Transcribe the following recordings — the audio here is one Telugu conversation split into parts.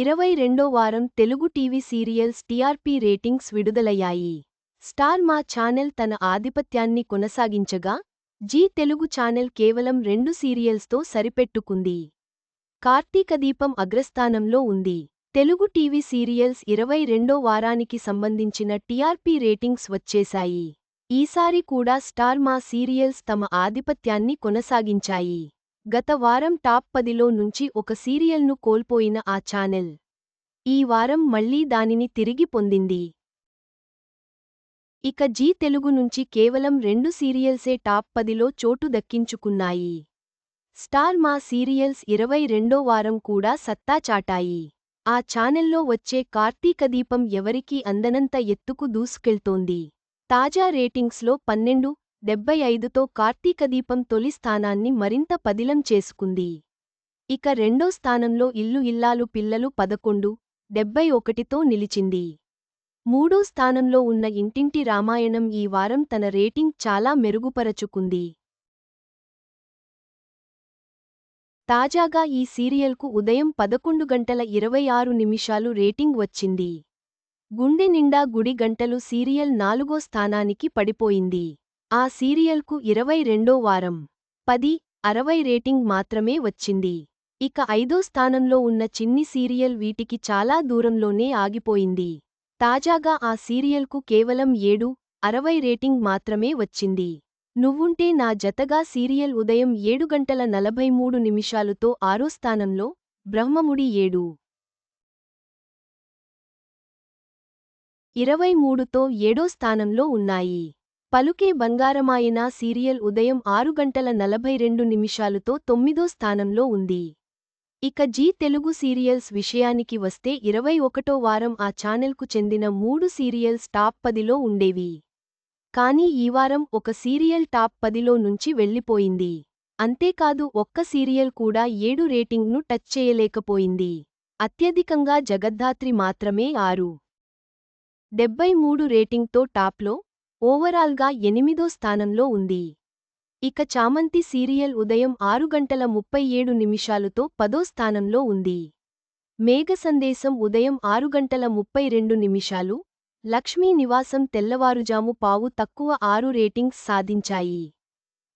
ఇరవై రెండో వారం Telugu TV serials TRP ratings విడుదలయ్యాయి. స్టార్ మా ఛానెల్ తన ఆధిపత్యాన్ని కొనసాగించగా జీ తెలుగు ఛానెల్ కేవలం రెండు సీరియల్స్తో సరిపెట్టుకుంది. కార్తీకదీపం అగ్రస్థానంలో ఉంది. తెలుగు టీవీ సీరియల్స్ ఇరవై రెండో వారానికి సంబంధించిన టీఆర్పీ రేటింగ్స్ వచ్చేశాయి. ఈసారి కూడా స్టార్ మా సీరియల్స్ తమ ఆధిపత్యాన్ని కొనసాగించాయి. గత వారం టాప్ పదిలో నుంచి ఒక సీరియల్ను కోల్పోయిన ఆ ఛానెల్. ఈ వారం మళ్ళీ దానిని తిరిగి పొందింది. ఇక జీ తెలుగు నుంచి కేవలం రెండు సీరియల్సే టాప్ పదిలో చోటు దక్కించుకున్నాయి. స్టార్ మా సీరియల్స్ ఇరవై రెండో వారం కూడా సత్తా చాటాయి. ఆ ఛానెల్లో వచ్చే కార్తీక దీపం ఎవరికీ అందనంత ఎత్తుకు దూసుకెళ్తోంది. తాజా రేటింగ్స్లో పన్నెండు డెబ్బై ఐదుతో కార్తీకదీపం తొలి స్థానాన్ని మరింత పదిలం చేసుకుంది. ఇక రెండో స్థానంలో ఇల్లు ఇల్లాలు పిల్లలు పదకొండు డెబ్బై ఒకటితో నిలిచింది. మూడో స్థానంలో ఉన్న ఇంటింటి రామాయణం ఈ వారం తన రేటింగ్ చాలా మెరుగుపరచుకుంది. తాజాగా ఈ సీరియల్కు ఉదయం పదకొండు గంటల ఇరవై ఆరు నిమిషాలు రేటింగ్ వచ్చింది. గుండె నిండా గుడి గంటలు సీరియల్ నాలుగో స్థానానికి పడిపోయింది. ఆ సీరియల్కు ఇరవై రెండో వారం పది అరవై రేటింగ్ మాత్రమే వచ్చింది. ఇక ఐదో స్థానంలో ఉన్న చిన్ని సీరియల్ వీటికి చాలా దూరంలోనే ఆగిపోయింది. తాజాగా ఆ సీరియల్కు కేవలం ఏడు అరవై రేటింగ్ మాత్రమే వచ్చింది. నువ్వుంటే నా జతగా సీరియల్ ఉదయం ఏడు గంటల నలభై మూడు నిమిషాలుతో ఆరో స్థానంలో బ్రహ్మముడి ఏడు. ఇరవై మూడుతో ఏడో స్థానంలో ఉన్నాయి. పలుకే బంగారమాయన సీరియల్ ఉదయం ఆరు గంటల నలభై రెండు నిమిషాలుతో తొమ్మిదో స్థానంలో ఉంది. ఇక జీ తెలుగు సీరియల్స్ విషయానికి వస్తే ఇరవై ఒకటో వారం ఆ ఛానెల్కు చెందిన మూడు సీరియల్స్ టాప్ పదిలో ఉండేవి. కానీ ఈ వారం ఒక సీరియల్ టాప్ పదిలో నుంచి వెళ్ళిపోయింది అంతేకాదు ఒక్క సీరియల్ కూడా ఏడు రేటింగ్ను టచ్ చేయలేకపోయింది. అత్యధికంగా జగద్ధాత్రి మాత్రమే ఆరు. డెబ్బై మూడు రేటింగ్తో టాప్లో ఓవరాల్గా ఎనిమిదో స్థానంలో ఉంది. ఇక చామంతి సీరియల్ ఉదయం ఆరు గంటల ముప్పై ఏడు నిమిషాలుతో పదో స్థానంలో ఉంది. మేఘ సందేశం ఉదయం ఆరు గంటల ముప్పై రెండు నిమిషాలు. లక్ష్మీ నివాసం తెల్లవారుజాము పావు తక్కువ ఆరు రేటింగ్స్ సాధించాయి.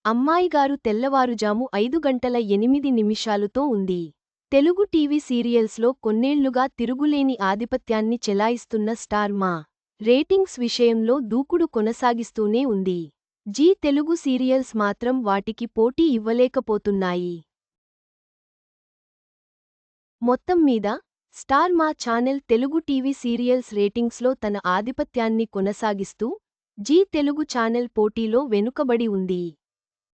అమ్మాయిగారు తెల్లవారుజాము ఐదు గంటల ఎనిమిది నిమిషాలుతో ఉంది. తెలుగు టీవీ సీరియల్స్లో కొన్నేళ్ళుగా తిరుగులేని ఆధిపత్యాన్ని చెలాయిస్తున్న స్టార్ మా రేటింగ్స్ విషయంలో దూకుడు కొనసాగిస్తూనే ఉంది. జీ తెలుగు సీరియల్స్ మాత్రం వాటికి పోటీ ఇవ్వలేకపోతున్నాయి. మొత్తం మీద Star Maa channel Telugu TV serials రేటింగ్స్లో తన ఆధిపత్యాన్ని కొనసాగిస్తూ జీ తెలుగు ఛానెల్ పోటీలో వెనుకబడి ఉంది.